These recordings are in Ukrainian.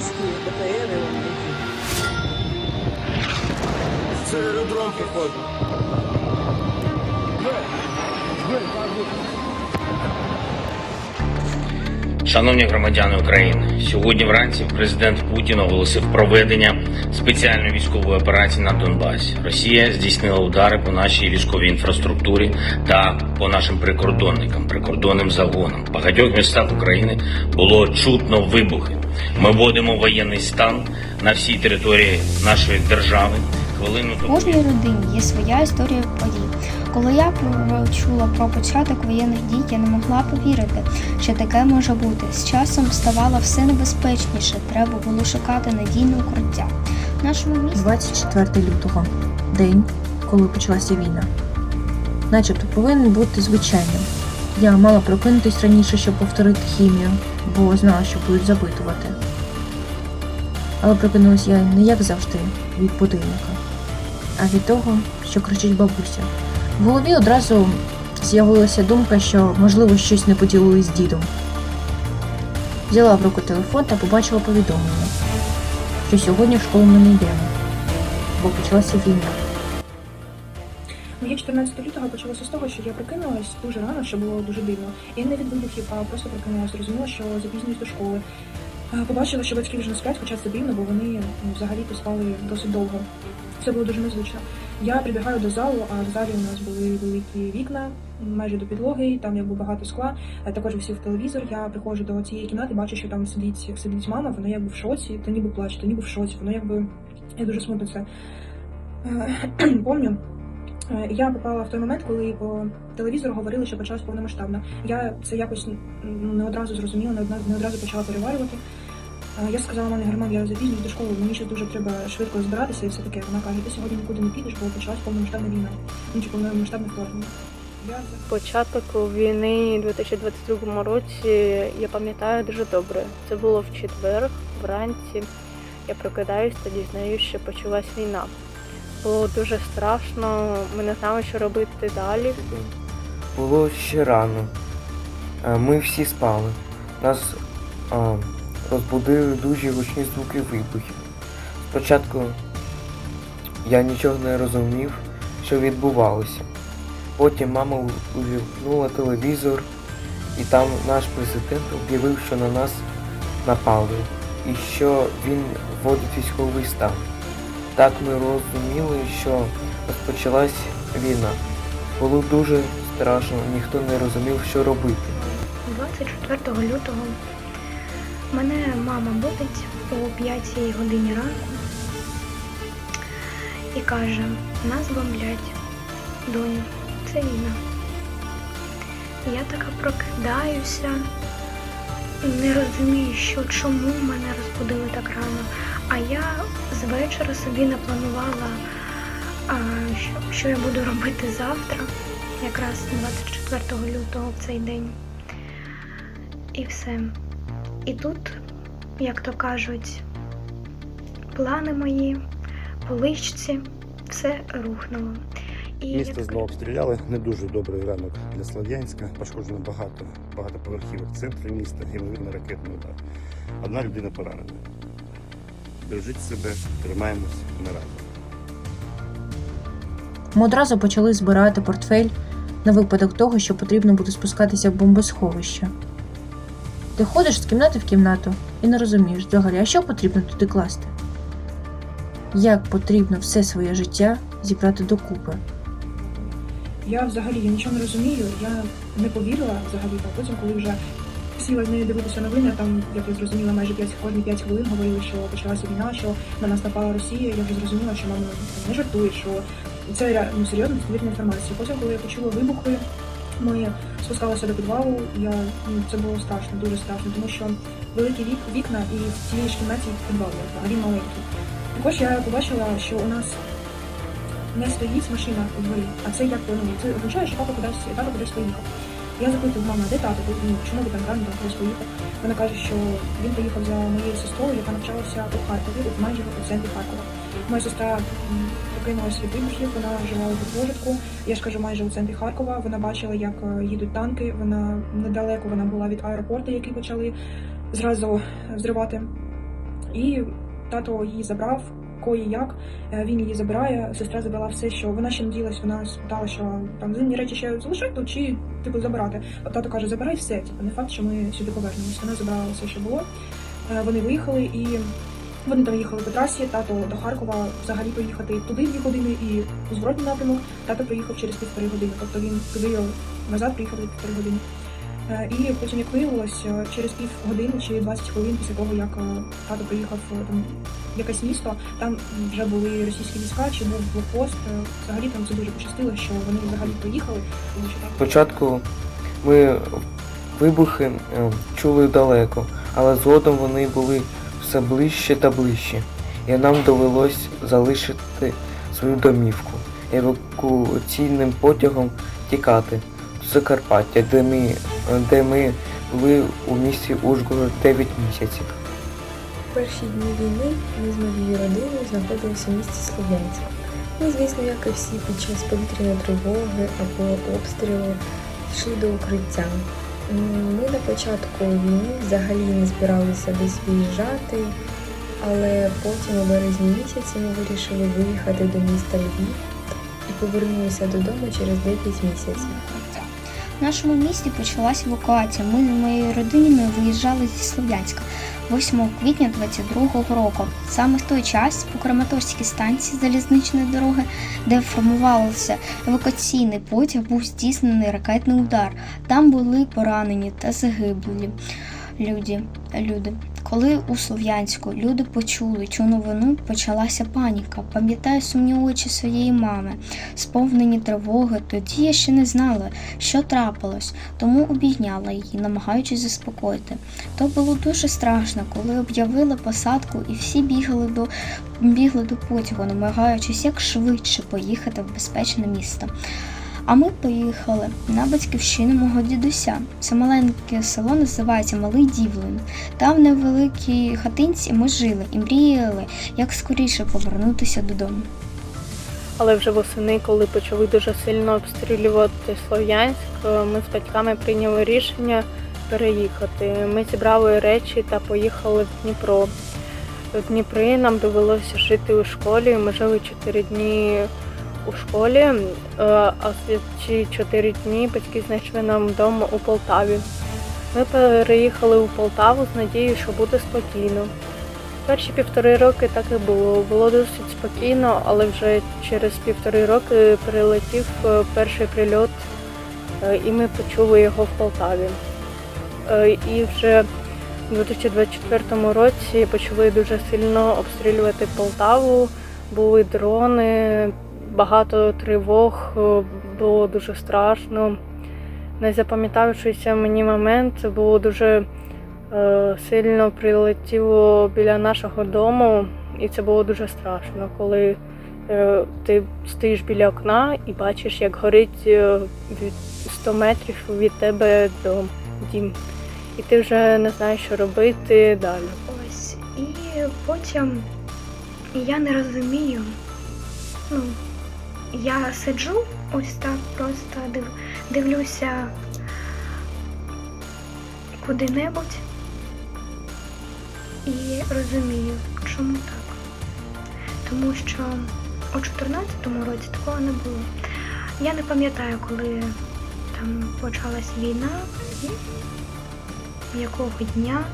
БТР, вони. Це аеродром, походу. Шановні громадяни України, сьогодні вранці президент Путін оголосив проведення спеціальної військової операції на Донбасі. Росія здійснила удари по нашій військовій інфраструктурі та по нашим прикордонникам, прикордонним загонам. В багатьох містах України було чутно вибухи. Ми вводимо воєнний стан на всій території нашої держави. Хвилину тому кожній родині є своя історія подій. Коли я почула про початок воєнних дій, я не могла повірити, що таке може бути. З часом ставало все небезпечніше. Треба було шукати надійне укриття. Нашому місті 24 лютого, день, коли почалася війна. Начебто повинен бути звичайним. Я мала прокинутись раніше, щоб повторити хімію, бо знала, що будуть запитувати. Але прокинулась я не як завжди від будильника, а від того, що кричить бабуся. В голові одразу з'явилася думка, що можливо щось не поділили з дідом. Взяла в руку телефон та побачила повідомлення, що сьогодні в школу ми не йдемо, бо почалася війна. Моє 14 лютого почалося з того, що я прокинулась дуже рано, що було дуже дивно. І не від вибухів, а просто прокинулась. Зрозуміла, що запізнююсь до школи. Побачила, що батьки вже не сплять, хоча це дивно, бо вони ну, взагалі поспали досить довго. Це було дуже незвично. Я прибігаю до залу, а в залі у нас були великі вікна, майже до підлоги, там якби багато скла. Також висів телевізор. Я приходжу до цієї кімнати, бачу, що там сидить, сидить мама, вона якби в шоці, то ніби плаче, то ніби в шоці. Воно якби я дуже смутно це е, помню. Е, Я попала в той момент, коли по телевізору говорили, що почалась повномасштабна. Я це якось не одразу зрозуміла, не одразу почала переварювати. Я сказала мамі Герман, я запізнююсь до школи, мені ще дуже треба швидко збиратися і все таке. Вона каже, ти сьогодні нікуди не підеш, бо почалась повномасштабна війна. Ну чи повномасштабне вторгнення. Початок війни у 2022 році я пам'ятаю дуже добре. Це було в четвер, вранці. Я прокидаюсь та дізнаюсь, що почалась війна. Було дуже страшно, ми не знали, що робити далі. Було ще рано. Е, Ми всі спали. Нас а, розбудили дуже гучні звуки вибухів. Спочатку я нічого не розумів, що відбувалося. Потім мама увімкнула телевізор, і там наш президент об'явив, що на нас напали, і що він вводить військовий стан. Так ми розуміли, що розпочалась війна. Було дуже страшно, ніхто не розумів, що робити. 24 лютого мене мама будить о 5 годині ранку і каже, нас бомблять, доню, це війна. Я така прокидаюся, не розумію, що чому мене розбудили так рано. А я з вечора собі не планувала, а, що, що я буду робити завтра, якраз 24 лютого в цей день. І все. І тут, як то кажуть, плани мої, поличці, все рухнуло. І Місто така- знову обстріляли. Не дуже добрий ранок для Слов'янська. Пошкоджено багато багатоповерхівок в центрі міста, ймовірно, ракетний удар. Одна людина поранена. Бережіть себе, тримаємось не разом. Ми одразу почали збирати портфель на випадок того, що потрібно буде спускатися в бомбосховище. Ти ходиш з кімнати в кімнату і не розумієш взагалі, а що потрібно туди класти? Як потрібно все своє життя зібрати докупи? Я взагалі я нічого не розумію. Я не повірила взагалі. А потім, коли вже сіла нею дивитися новини, там як я зрозуміла, майже 5 кожні 5 хвилин говорили, що почалася війна, що на нас напала Росія. Я вже зрозуміла, що мама не жартує, що це ну, серйозна достовірна інформація. Потім, коли я почула вибухи, ми спускалися до підвалу. Я ну це було страшно, дуже страшно, тому що великі вік, вікна і в ж кімнаті підвал а він маленький. Також я побачила, що у нас не стоїть машина у дворі, а це як ну, це означає, що папа кудись тато кудись поїхав. Я запитую мама, де тато? Ну, чому ви там рано там кудись поїхав? Вона каже, що він поїхав за моєю сестрою, яка навчалася у Харкові, майже у центрі Харкова. Моя сестра м, прокинулася від вона жила у гуртожитку. Я ж кажу, майже у центрі Харкова. Вона бачила, як е, їдуть танки. Вона недалеко вона була від аеропорту, який почали зразу взривати. І тато її забрав. Кої як Е, він її забирає, сестра забрала все, що вона ще надіялась, вона спитала, що там зимні речі ще залишати тут чи типу забирати. А тато каже, забирай все, типу, не факт, що ми сюди повернемось. Вона забрала все, що було. Е, Вони виїхали і вони там їхали по трасі, тато до Харкова взагалі поїхати туди дві години і у зворотній напрямок. Тато приїхав через півтори години. Тобто він туди назад приїхав за півтори години. Е, І потім, як виявилось, е, через пів години чи 20 хвилин після того, як е, тато приїхав там в якесь місто, там вже були російські війська, чи був блокпост. Взагалі там це дуже пощастило, що вони взагалі приїхали, Спочатку ми вибухи чули далеко, але згодом вони були все ближче та ближче, і нам довелось залишити свою домівку евакуаційним потягом тікати до Закарпаття, де ми, де ми були у місті Ужгород 9 місяців. В перші дні війни ми з моєю родиною знаходилися в місті Слов'янськ. Ми, звісно, як і всі під час повітряної тривоги або обстрілу йшли до укриття. Ми на початку війни взагалі не збиралися десь виїжджати, але потім у березні місяці ми вирішили виїхати до міста Львів і повернулися додому через 9 місяців. Нашому місті почалась евакуація. Ми з моєю родиною виїжджали зі Слов'янська 8 квітня 22-го року. Саме в той час по Краматорській станції залізничної дороги, де формувався евакуаційний потяг, був здійснений ракетний удар. Там були поранені та загиблі люди. люди. Коли у Слов'янську люди почули цю новину, почалася паніка. Пам'ятаю сумні очі своєї мами, сповнені тривоги. Тоді я ще не знала, що трапилось, тому обійняла її, намагаючись заспокоїти. То було дуже страшно, коли об'явили посадку і всі бігали до бігли до потягу, намагаючись як швидше поїхати в безпечне місто. А ми поїхали на батьківщину мого дідуся. Це маленьке село називається Малий Дівлин. Там невеликій хатинці ми жили і мріяли, як скоріше повернутися додому. Але вже восени, коли почали дуже сильно обстрілювати Слов'янськ, ми з батьками прийняли рішення переїхати. Ми зібрали речі та поїхали в Дніпро. В Дніпрі нам довелося жити у школі. Ми жили 4 дні у школі, е, а ці 4 дні батьки знайшли нам вдома у Полтаві. Ми переїхали у Полтаву з надією, що буде спокійно. Перші півтори роки так і було. Було досить спокійно, але вже через півтори роки прилетів е, перший прильот, е, і ми почули його в Полтаві. І вже у 2024 році почали дуже сильно обстрілювати Полтаву. Були дрони, багато тривог, е, було дуже страшно. Найзапам'ятавшийся мені момент це було дуже е, сильно прилетіло біля нашого дому, і це було дуже страшно, коли е, ти стоїш біля окна і бачиш, як горить е, від 100 метрів від тебе до дім. І ти вже не знаєш, що робити далі. Ось. І потім я не розумію. Ну, я сиджу ось так, просто див, дивлюся куди-небудь і розумію, чому так. Тому що у 14-му році такого не було. Я не пам'ятаю, коли там почалась війна і якого дня.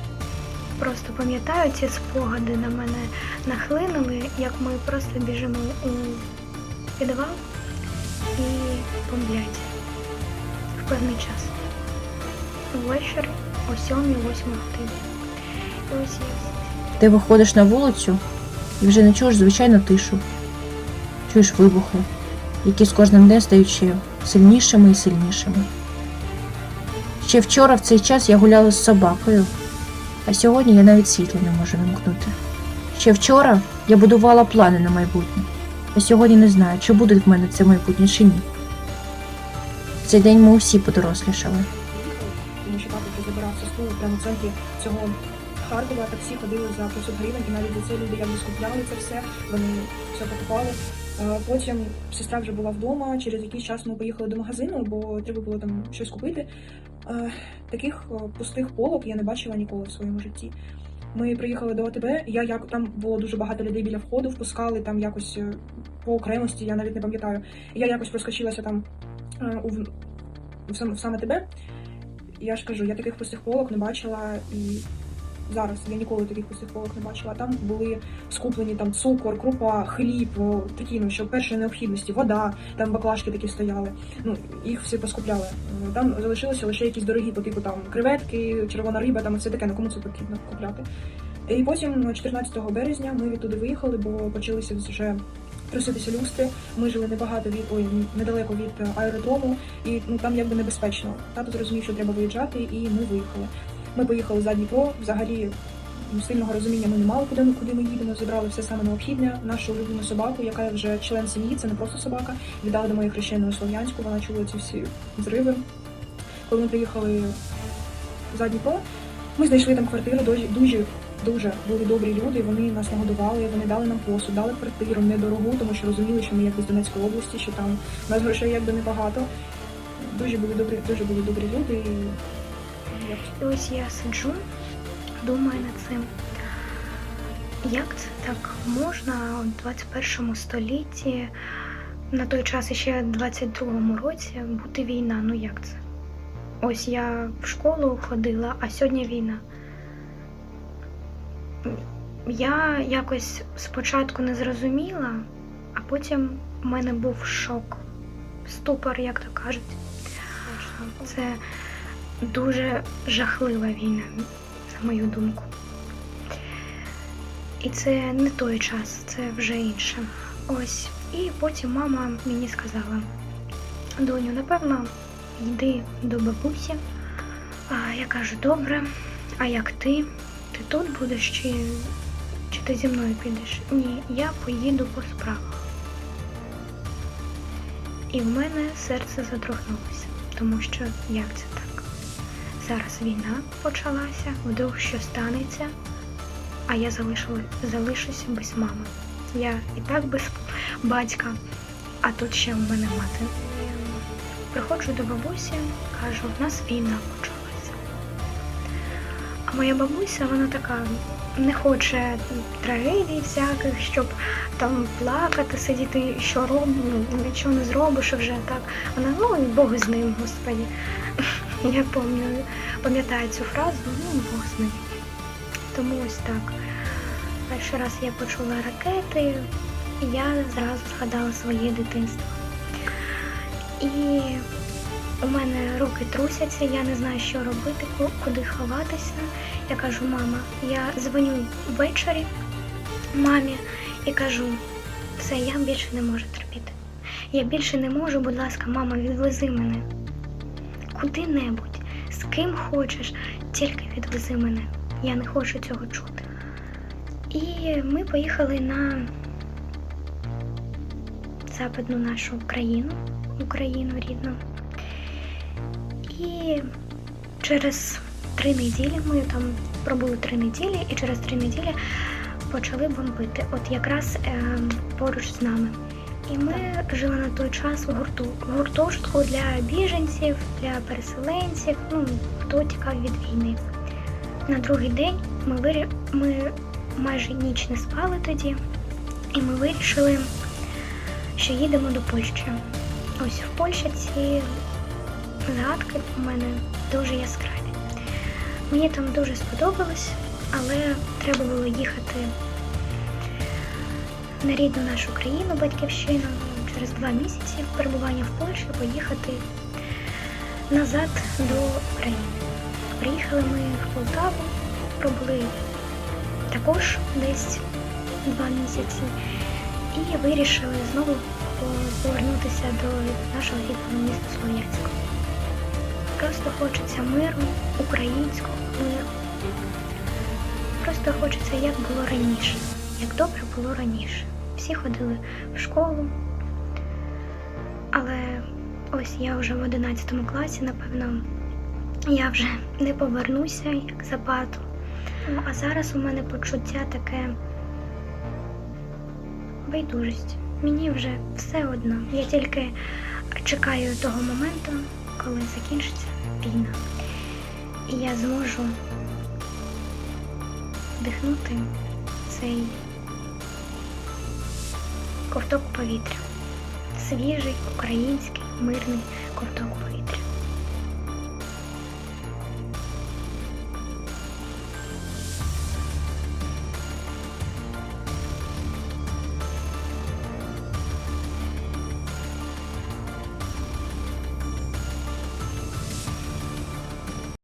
Просто пам'ятаю, ці спогади на мене нахлинули, як ми просто біжимо у підвал і бомблять в певний час. Ввечері о 7-8 годині. Ось я Ти виходиш на вулицю і вже не чуєш звичайну тишу. Чуєш вибухи, які з кожним днем стають ще сильнішими і сильнішими. Ще вчора в цей час я гуляла з собакою, а сьогодні я навіть світло не можу вимкнути. Ще вчора я будувала плани на майбутнє, а сьогодні не знаю, чи буде в мене це майбутнє чи ні. В цей день ми усі подорослішали. тому що вже забирав сестру прямо в центрі цього Харкова. Таксі ходили за 500 гривень, і навіть за це люди якби скупляли це все, вони все покупали. Потім сестра вже була вдома. Через якийсь час ми поїхали до магазину, бо треба було там щось купити. Таких пустих полок я не бачила ніколи в своєму житті. Ми приїхали до ОТБ. Я як там було дуже багато людей біля входу, впускали там якось е, по окремості, я навіть не пам'ятаю. Я якось проскочилася там е, у в сам- в саме тебе. Я ж кажу, я таких пустих полок не бачила і зараз я ніколи таких пустих не бачила. Там були скуплені там цукор, крупа, хліб, такі, ну що першої необхідності, вода, там баклажки такі стояли. Ну їх всі поскупляли. Е, Там залишилися лише якісь дорогі, по типу там креветки, червона риба, там все таке, ну кому це потрібно купляти. І потім, ну, 14 березня, ми відтуди виїхали, бо почалися вже труситися люстри. Ми жили небагато від ой, недалеко від е, аеродрому, і ну там якби небезпечно. Тато зрозумів, що треба виїжджати, і ми виїхали. Ми поїхали за Дніпро. Взагалі сильного розуміння ми не мали, куди ми куди ми їдемо. Зібрали все саме необхідне. Нашу улюблену собаку, яка вже член сім'ї, це не просто собака. Віддали до моєї хрещеної слов'янську. Вона чула ці всі зриви. Коли ми приїхали за Дніпро, ми знайшли там квартиру. Дуже дуже були добрі люди. Вони нас нагодували, вони дали нам посуд, дали квартиру недорогу, тому що розуміли, що ми якби з Донецької області, що там у нас грошей якби небагато. Дуже були добрі, дуже були добрі люди. І ось я сиджу, думаю над цим. Як це так можна у 21 столітті, на той час ще в 22-му році, бути війна? Ну як це? Ось я в школу ходила, а сьогодні війна. Я якось спочатку не зрозуміла, а потім в мене був шок. Ступор, як то кажуть. Це дуже жахлива війна, за мою думку. І це не той час, це вже інше. Ось. І потім мама мені сказала: доню, напевно, йди до бабусі. А я кажу, добре, а як ти? Ти тут будеш чи, чи ти зі мною підеш? Ні, я поїду по справах. І в мене серце затрохнулося, тому що як це так? Зараз війна почалася, вдруг що станеться, а я залишила, залишуся без мами. Я і так без батька, а тут ще в мене мати. Приходжу до бабусі, кажу, в нас війна почалася. А моя бабуся, вона така не хоче трагедій всяких, щоб там плакати, сидіти, що роб, ну, нічого не зробиш вже так. Вона, ну Бог з ним, господі. Я пам'ятаю, цю фразу, ну Бог з ним. Тому ось так. Перший раз я почула ракети, я зразу згадала своє дитинство. І у мене руки трусяться, я не знаю, що робити, куди ховатися. Я кажу, мама, я дзвоню ввечері мамі і кажу, все, я більше не можу терпіти. Я більше не можу, будь ласка, мама, відвези мене. Куди-небудь, з ким хочеш, тільки відвези мене. Я не хочу цього чути. І ми поїхали на западну нашу країну, Україну рідну. І через три неділі ми там пробули три неділі, і через три неділі почали бомбити. От якраз е, поруч з нами. І ми жили на той час в гурту гуртожитку для біженців, для переселенців, ну хто тікав від війни. На другий день ми вирі... ми майже ніч не спали тоді, і ми вирішили, що їдемо до Польщі. Ось в Польщі ці згадки у мене дуже яскраві. Мені там дуже сподобалось, але треба було їхати на рідну нашу країну, батьківщину, через два місяці перебування в Польщі поїхати назад до України. Приїхали ми в Полтаву, пробули також десь два місяці і вирішили знову повернутися до нашого рідного міста Слов'янського. Просто хочеться миру, українського миру. Просто хочеться, як було раніше, як добре було раніше. Всі ходили в школу, але ось я вже в 11 класі, напевно, я вже не повернуся як за. Ну, а зараз у мене почуття таке байдужість. Мені вже все одно. Я тільки чекаю того моменту, коли закінчиться війна. І я зможу вдихнути цей ковток повітря. Свіжий, український, мирний ковток повітря.